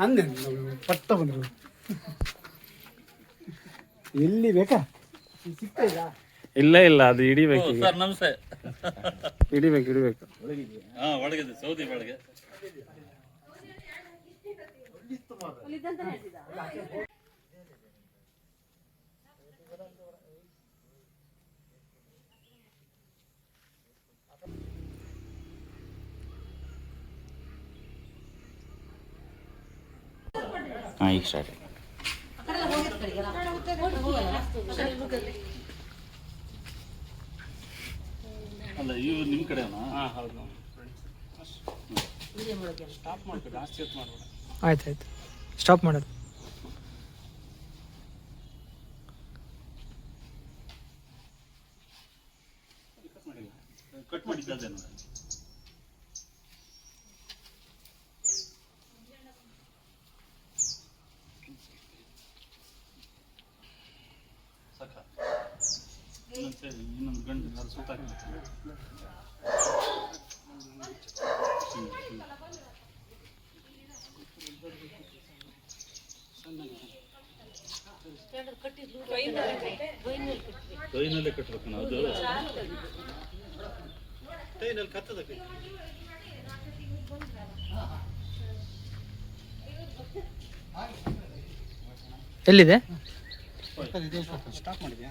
ಅಂದೆ ಪಟ್ಟ ಬಂದರು ಎಲ್ಲಿ ಬೇಕಾ? ಸಿಗ್ತಾ ಇಲ್ಲ ಇಲ್ಲ ಇಲ್ಲ ಅದು ಇಡಿಬೇಕು ಸರ್ ನಮಸ್ತೆ. ಇಡಿಬೇಕು ಹಿಡಿಬೇಕು. ಹಾ ಒಳಗಿದೆ ಸೌದಿ ಒಳಗೆ. ಹಾಂ ಈಗ ಸ್ಟಾರ್ಟ್ ಅಲ್ಲ ಇವು ನಿಮ್ಮ ಕಡೆನಾ? ಆಯ್ತು ಆಯ್ತು ಸ್ಟಾಪ್ ಮಾಡೋದು. ಕಟ್ ಮಾಡಿದ್ದೇನು ಸಾಕ ಇನ್ನೊಂದು ಅದು. ಕೈನಲ್ಲೇ ಕಟ್ಬೇಕು ನಾವು ಅದು. ಕೈನಲ್ಲಿ ಕತ್ತದ ಕೈ. ಎಲ್ಲಿದೆ? ಸ್ಟಾಪ್ ಮಾಡಿದ್ಯಾ?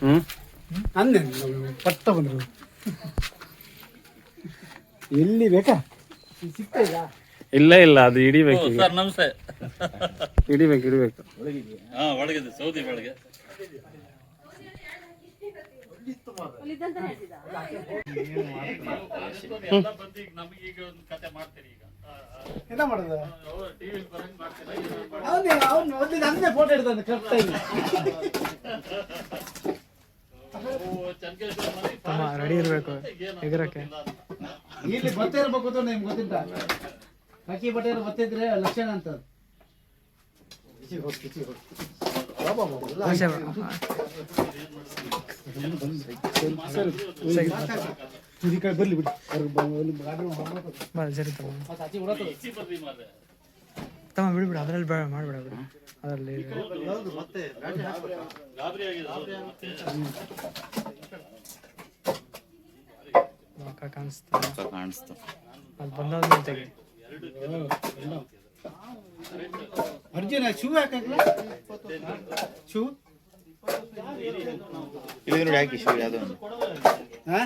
ಹ್ಞೂ ಅಂದೆ ಪಟ್ಟ ಬಂದರು ಎಲ್ಲಿ ಬೇಕಾ? ಸಿಗ್ತಾ ಇಲ್ಲ ಇಲ್ಲ ಇಲ್ಲ ಅದು ಹಿಡಿಬೇಕು ಸರ್ ನಮಸ್ತೆ. ಹಿಡಿಬೇಕು ಹಿಡಿಬೇಕು. ಹಾ ಒಳಗಿದೆ ಸೌದಿ ಒಳಗೆ. ಎಲ್ಲ ಬಂದು ಈಗ ನಮಗೆ ಈಗ ಒಂದು ಕತೆ ಮಾಡ್ತೀರಿ ಈಗ என்ன பண்ணுது ಟಿವಿ ಬರಂಗ್ ಮಾಡ್ತೀರಿ ಅವನು ಅವನು ಒಂದು ನಂದೇ ಫೋಟೋ ಹಿಡ್ತಾನೆ ಕರೆಕ್ಟಾಗಿ ಚನ್ಕೇಶ್ವರ ಮನೆ ತಮ್ಮ ರೆಡಿ ಇರಬೇಕು ಎಗರಕ್ಕೆ ಇಲ್ಲಿ ಬತ್ತೆ ಇರ್ಬೇಕು ಅಂತ ನಿಮ್ಗೆ ಗೊತ್ತಿಲ್ಲ ಅಕ್ಕಿ ಬಟ್ಟೆ ಬತ್ತಿದ್ರೆ ಲಕ್ಷಣ ಅಂತ ಬರ್ಲಿ ಬಿಡಿ ಸರಿ ತಮ್ಮ ಬಿಡ್ಬಿಡು ಅದ್ರಲ್ಲಿ ಬೇಡ ಮಾಡ್ಬೇಡ ಬಿಡು ಅದರಲ್ಲಿ ಕಾಣಿಸ್ತಾ ಕಾಣಿಸ್ತು ಅದು ಬಂದಾದ್ಮೇಲೆ ತೆಗಿ ಅರ್ಜುನ ಶೂ ಹಾಕಲ್ಲ ಶೂ? ಇಲ್ಲಿ ನೋಡಿ ಹಾಕಿ ಶೂ ಯಾವುದೋ ಒಂದು. ಹಾ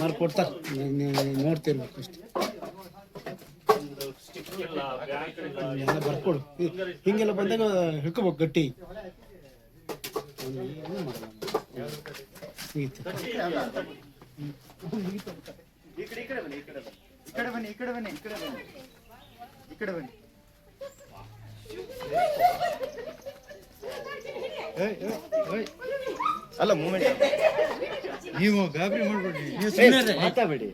ಮಾರು ಕೊಡ್ತಾರೆ ನೋಡ್ತಿರ್ಬೇಕು ಅಷ್ಟೇ. ಎಲ್ಲ ಬರ್ಕೊಡು. ಹಿಂಗೆಲ್ಲ ಬಂದಾಗ ಹಿಡ್ಕೋಬೇಕು ಗಟ್ಟಿ. ಏನು ಮಾಡಲ್ಲ. ಬನ್ನಿ. ಅಲ್ಲ ಮೂಮೆಂಟ್. ನೀವು ಗಾಬರಿ ಮಾಡ್ಬೇಡಿ ಮಾತಾಬೇಡಿ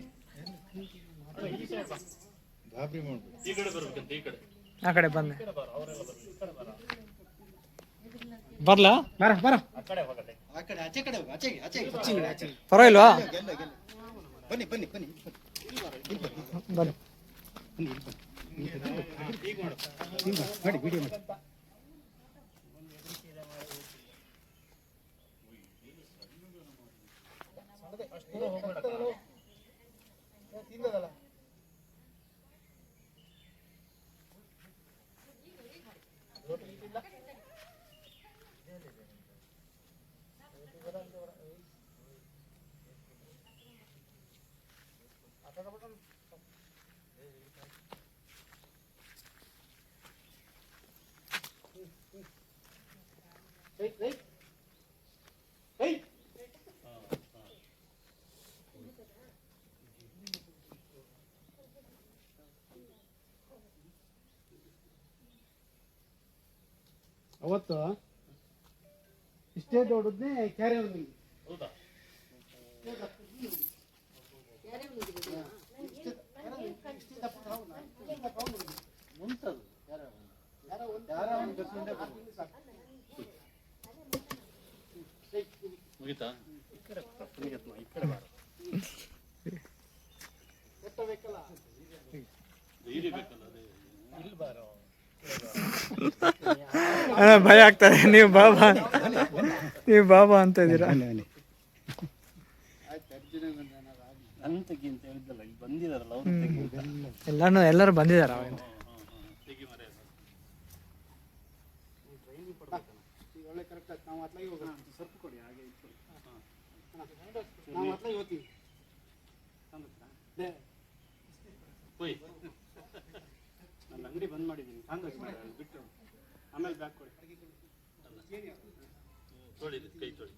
ಈ ಕಡೆ ಬರ್ಬೇಕಂತ ಈ ಕಡೆ. ಆ ಕಡೆ ಬಂದೆ ಬರ್ಲಾ? ಬರ ಬರ. ಪರವಾಗಿಲ್ವಾ ಬನ್ನಿ. ಬನ್ನಿ. ಬನ್ನಿ ಬನ್ನಿ. ಮಾಡಿ ವಿಡಿಯೋ ಮಾಡಿ ತಿಂದದಲ್ಲ Gracias. ಅವತ್ತು ಇಷ್ಟೇ ದೊಡ್ಡದನ್ನೇ ಕ್ಯಾರಿ ಹೌದಾ? ಭಯ ಆಗ್ತದೆ ನೀವು ಬಾಬಾ ನೀವು ಬಾಬಾ ಅಂತ ಇದ್ದೀರಾ? ನನ್ನ ತೆಗಿ ಅಂತ ಹೇಳಿದ್ದಲ್ಲ ಇಲ್ಲಿ ಬಂದಿದಾರಲ್ಲ ಅವ್ರು ತೆಗಿ ಅಂತ. ಎಲ್ಲಾನು ಎಲ್ಲರೂ ಬಂದಿದಾರ ನನ್ನ ಅಂಗಡಿ ಬಂದ್ ಮಾಡಿದ್ದೀನಿ. ಕಾಂಗ್ರೆಸ್ ಬಿಟ್ಟು ಆಮೇಲೆ ಬ್ಯಾಗ್ ಕೊಡಿ. ತೊಳಿ ಕೈ ತೊಳಿ